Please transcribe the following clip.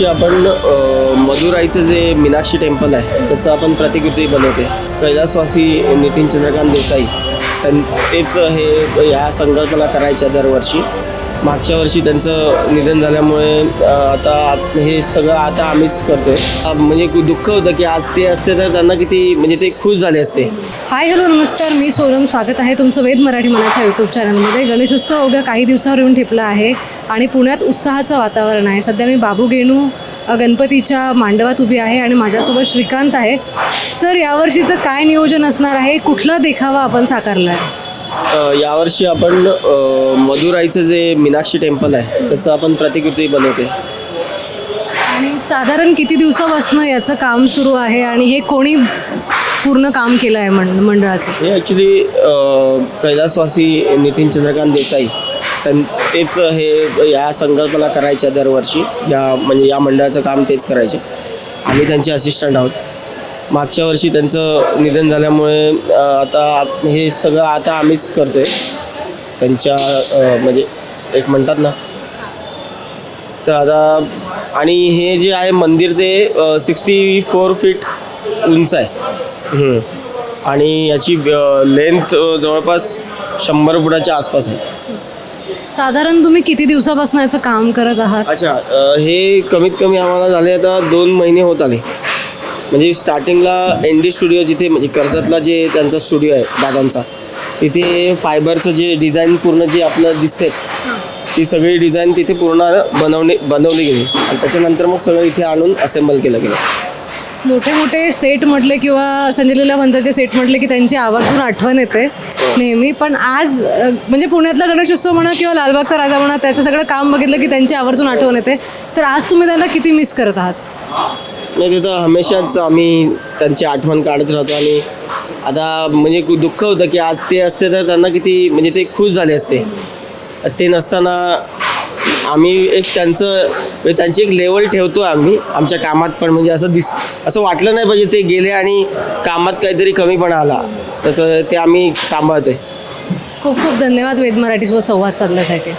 आपण मदुराईचं जे मीनाक्षी टेम्पल आहे त्याचं आपण प्रतिकृती बनवते. कैलासवासी नितीन चंद्रकांत देसाई त्यां तेच हे या संकल्पना करायच्या दरवर्षी. मागच्या वर्षी त्यांचं निधन झाल्यामुळे आता हे सगळं आता आम्हीच करतोय. म्हणजे दुःख होतं की आज ते असते तर त्यांना किती म्हणजे ते खुश झाले असते. हाय हॅलो नमस्कार. मी सोनम. स्वागत आहे तुमचं वेद मराठी मनाच्या यूट्यूब चॅनलमध्ये गणेशोत्सव अवघ्या काही दिवसावर येऊन ठेपला आहे आणि पुण्यात उत्साहाचं वातावरण आहे. सध्या मी बाबू गेणू गणपतीच्या मांडवात उभी आहे आणि माझ्यासोबत श्रीकांत आहे. सर यावर्षीचं काय नियोजन असणार आहे? कुठला देखावा आपण साकारला आहे? यावर्षी आपण मदुराईचं जे मीनाक्षी टेम्पल आहे त्याचं आपण प्रतिकृती बनवते. आणि साधारण किती दिवसापासून याचं काम सुरू आहे आणि हे कोणी पूर्ण काम केलं आहे मंड मंडळाचं? हे ॲक्च्युली कैलासवासी नितीन चंद्रकांत देसाई तेच हे या संकल्पना करायच्या दरवर्षी या म्हणजे या मंडळाचं काम तेच करायचे. आम्ही त्यांचे असिस्टंट आहोत. मागच्या वर्षी त्यांचं निधन झाल्यामुळे आता हे सगळं आता आम्हीच करतो आहे त्यांच्या म्हणजे एक म्हणतात ना. तर आता आणि हे जे आहे मंदिर ते सिक्स्टी फोर फीट उंच आहे. हम्म. आणि याची लेंथ जवळपास शंभर फुटाच्या आसपास आहे. साधारण तुम्ही किती दिवसापासून याचं काम करत आहात? अच्छा हे कमीत कमी आम्हाला झाले आता दोन महिने होत आले. म्हणजे स्टार्टिंगला एन डी स्टुडिओ जिथे म्हणजे कर्जतला जे त्यांचा स्टुडिओ आहे दादांचा तिथे फायबरचं जे डिझाईन पूर्ण जे आपलं दिसते ती सगळी डिझाईन तिथे पूर्ण बनवणे बनवली गेली. आणि त्याच्यानंतर मग सगळं इथे आणून असेंबल केलं गेलं. मोठे मोठे सेट म्हटले किंवा संजय लीला पंचाचे सेट म्हटले की त्यांची आवर्जून आठवण येते. नेहमी पण आज अ, म्हणजे पुण्यातला गणेशोत्सव म्हणा किंवा लालबागचा राजा म्हणा त्याचं सगळं काम बघितलं की त्यांची आवर्जून आठवण येते. तर आज तुम्ही त्यांना किती मिस करत आहात? नाही तिथं हमेशाच आम्ही त्यांची आठवण काढत राहतो आणि आता म्हणजे कु- दुःख होतं की आज ते असते तर त्यांना किती म्हणजे ते खुश झाले असते. ते नसताना आम्ही एक त्यांचं म्हणजे त्यांची एक लेवल ठेवतो आम्ही आमच्या कामात पण म्हणजे असं दिस असं वाटलं नाही पाहिजे ते गेले आणि कामात काहीतरी कमीपणा आला. तसं ते आम्ही सांभाळतोय. खूप खूप धन्यवाद वेद मराठीसोबत संवाद साधल्यासाठी